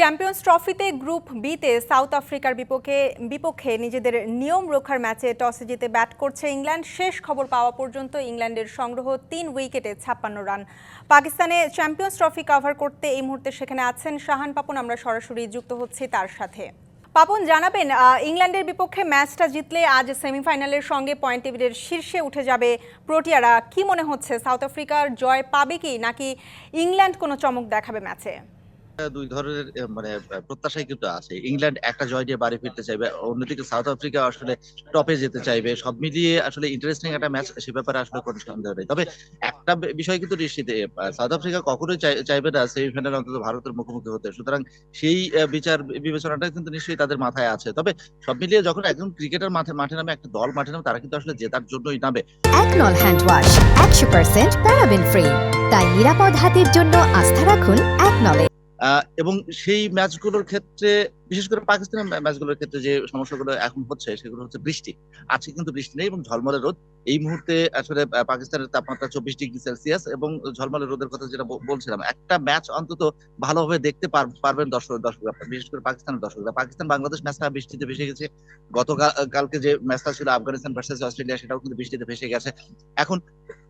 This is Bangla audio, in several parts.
চ্যাম্পিয়ন্স ট্রফিতে গ্রুপ বিতে সাউথ আফ্রিকার বিপক্ষে বিপক্ষে নিজেদের নিয়ম রক্ষার ম্যাচে টসে জিতে ব্যাট করছে ইংল্যান্ড। শেষ খবর পাওয়া পর্যন্ত ইংল্যান্ডের সংগ্রহ তিন উইকেটে ছাপ্পান্ন রান। পাকিস্তানে চ্যাম্পিয়ন্স ট্রফি কভার করতে এই মুহূর্তে সেখানে আছেন শাহান পাপন। আমরা সরাসরি যুক্ত হচ্ছি তার সাথে। পাপন, জানাবেন ইংল্যান্ডের বিপক্ষে ম্যাচটা জিতলে আজ সেমিফাইনালের সঙ্গে পয়েন্ট টেবিলের শীর্ষে উঠে যাবে প্রোটিয়ারা। কি মনে হচ্ছে, সাউথ আফ্রিকার জয় পাবে কি, নাকি ইংল্যান্ড কোনো চমক দেখাবে ম্যাচে? দুই ধরনের মানে প্রত্যাশাই কিন্তু আছে। ইংল্যান্ড একটা জয় বাড়ি ফিরতে চাইবে, অন্যদিকে সাউথ আফ্রিকা আসলে টপে যেতে চাইবে। সব মিলিয়ে আসলে ইন্টারেস্টিং একটা ম্যাচ সে ব্যাপারে আসলে কোনো সন্দেহ নেই। তবে একটা বিষয় কিন্তু নিশ্চিত সাউথ আফ্রিকা চাইবে না সেমিফাইনাল অন্তত ভারতের মুখোমুখি হতে। সুতরাং সেই বিচার বিবেচনাটা কিন্তু নিশ্চয়ই তাদের মাথায় আছে। তবে সব মিলিয়ে যখন একজন ক্রিকেটার মাঠে মাঠে নামে, একটা দল মাঠে নামে, তারা কিন্তু আসলে জেতার জন্যই নামে। হ্যান্ড ওয়াশ একশো পার্সেন্ট প্যারাবেন ফ্রি তাই নিরাপদ হাতের জন্য আস্থা রাখুন একনলে এবং সেই ম্যাচগুলোর ক্ষেত্রে বিশেষ করে পাকিস্তানের ম্যা- ম্যাচগুলোর ক্ষেত্রে যে সমস্যাগুলো এখন হচ্ছে, সেগুলো হচ্ছে বৃষ্টি। আজকে কিন্তু বৃষ্টি নেই এবং ঝলমলে রোদ। এই মুহূর্তে আসলে পাকিস্তানের তাপমাত্রা চব্বিশ ডিগ্রি সেলসিয়াস এবং ঝলমলে রোদের কথা যেটা বলছিলাম, একটা ম্যাচ অন্তত ভালোভাবে দেখতে পারবেন দর্শক দর্শকরা বিশেষ করে পাকিস্তানের দর্শকরা। পাকিস্তান বাংলাদেশ ম্যাচটা বৃষ্টিতে ভেসে গেছে। গতকাল কালকে যে ম্যাচটা ছিল, আফগানিস্তান ভার্সেস অস্ট্রেলিয়া, সেটাও কিন্তু বৃষ্টিতে ভেসে গেছে। এখন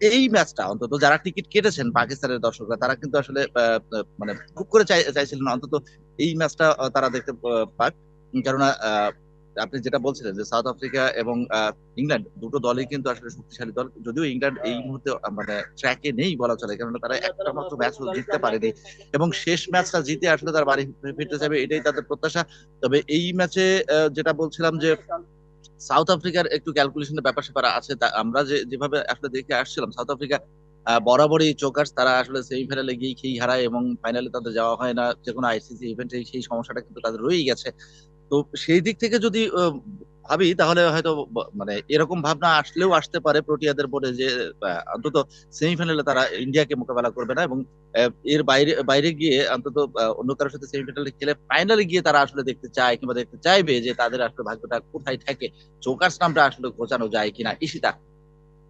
এই ম্যাচটা অন্তত যারা টিকিট কেটেছেন পাকিস্তানের দর্শকরা, তারা কিন্তু আসলে মানে খুব করে চাই- চাইছিলেন অন্তত এই ম্যাচটা তারা দেখতে পাক। কেননা আপনি যেটা বলছিলেন যে সাউথ আফ্রিকা এবং ইংল্যান্ড দুটো দলই কিন্তু আসলে শক্তিশালী দল। যদিও ইংল্যান্ড এই মুহূর্তে মানে ট্র্যাকে নেই বলা চলে, কেননা তারা একটা মাত্র ম্যাচ জিততে পারেনি। এবং শেষ ম্যাচটা জিতে আসলে তার বাড়ি ফিরতে যাবে এটাই তাদের প্রত্যাশা। তবে এই ম্যাচে যেটা বলছিলাম যে সাউথ আফ্রিকার একটু ক্যালকুলেশনের ব্যাপার স্যাপার আছে আমরা যে, যেভাবে আসলে দেখে আসছিলাম, সাউথ আফ্রিকা বরাবরই চোকার্স তারা আসলে সেমিফাইনালে গিয়ে খেই হারায় এবং ফাইনালে তাদের যাওয়া হয় না, যে কোনো আইসিসি ইভেন্টে সেই সমস্যাটা কিন্তু তাদের রয়েই গেছে। তো সেই দিক থেকে যদি ভাবি তাহলে হয়তো মানে এরকম ভাবনা আসলেও আসতে পারে প্রোটিয়াদের বলে যে অন্তত সেমিফাইনালে তারা ইন্ডিয়াকে মোকাবেলা করবে না এবং এর বাইরে বাইরে গিয়ে অন্তত অন্য কারোর সাথে সেমিফাইনালে খেলে ফাইনালে গিয়ে তারা আসলে দেখতে চায় কিংবা দেখতে চাইবে যে তাদের আসলে ভাগ্যটা কোথায় থাকে, চোকার্স নামটা আসলে ঘোচানো যায় কিনা, ইশিতা?